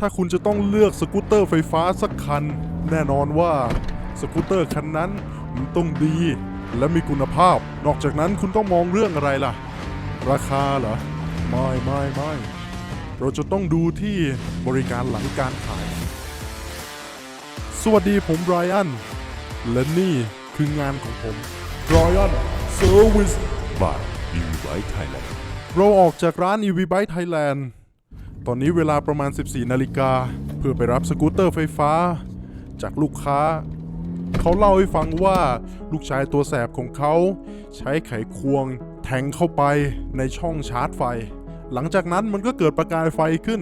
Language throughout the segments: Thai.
ถ้าคุณจะต้องเลือกสกูตเตอร์ไฟฟ้าสักคัน แน่นอนว่าสกูตเตอร์คันนั้นมันต้องดี และมีคุณภาพ นอกจากนั้นคุณต้องมองเรื่องอะไรล่ะ ราคาเหรอ ไม่ไม่ไม่เราจะต้องดูที่บริการหลังการขาย สวัสดีผมไรอัน และนี่คืองานของผมไรอันเซอร์วิส by e v i Thailand เราออกจากร้าน EV Bike Thailand ตอนนี้เวลาประมาณ 14 นาฬิกา เพื่อไปรับสกูตเตอร์ไฟฟ้า จากลูกค้า เขาเล่าให้ฟังว่าลูกชายตัวแสบของเขา ใช้ไขควง แทงเข้าไปในช่องชาร์จไฟ หลังจากนั้นมันก็เกิดประกายไฟขึ้น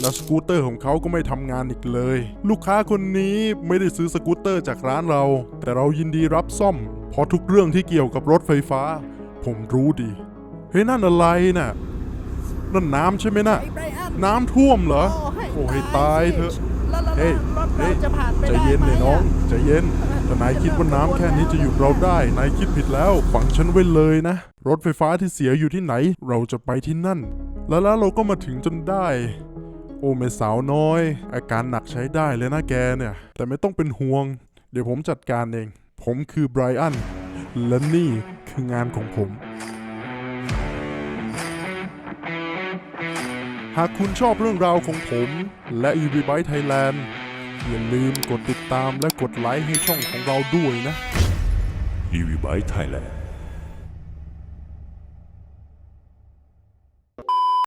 แล้วสกูตเตอร์ของเขาก็ไม่ทำงานอีกเลย ลูกค้าคนนี้ไม่ได้ซื้อสกูตเตอร์จากร้านเรา แต่เรายินดีรับซ่อมเพราะทุกเรื่องที่เกี่ยวกับรถไฟฟ้า ผมรู้ดีเฮ้ยนั่นอะไรน่ะ นั่นน้ำใช่ไหมน่ะไอ้ไบรอันน้ำท่วมเหรอ โอ้ให้โอ้ให้ตายเถอะแล้วแล้วเฮ้ยรถเฮ้เรายจะผ่านไปใจได้เย็นไหมเลยน้องะใจเย็นถ้านายคิดว่าน้ำแค่นี้จะหยุดเราได้ นายคิดผิดแล้ว ฝังฉันไว้เลยนะ รถไฟฟ้าที่เสียอยู่ที่ไหน เราจะไปที่นั่น แล้วแล้วเราก็มาถึงจนได้ โอ้แม่สาวน้อย อาการหนักใช้ได้เลยนะแกเนี่ย แต่ไม่ต้องเป็นห่วง เดี๋ยวผมจัดการเอง ผมคือไบรอัน และนี่คืองานของผม หากคุณชอบเรื่องราวของผม และ Uvbyte Thailand อย่าลืมกดติดตามและกดไลค์ให้ช่องของเราด้วยนะ e v b y t e Thailand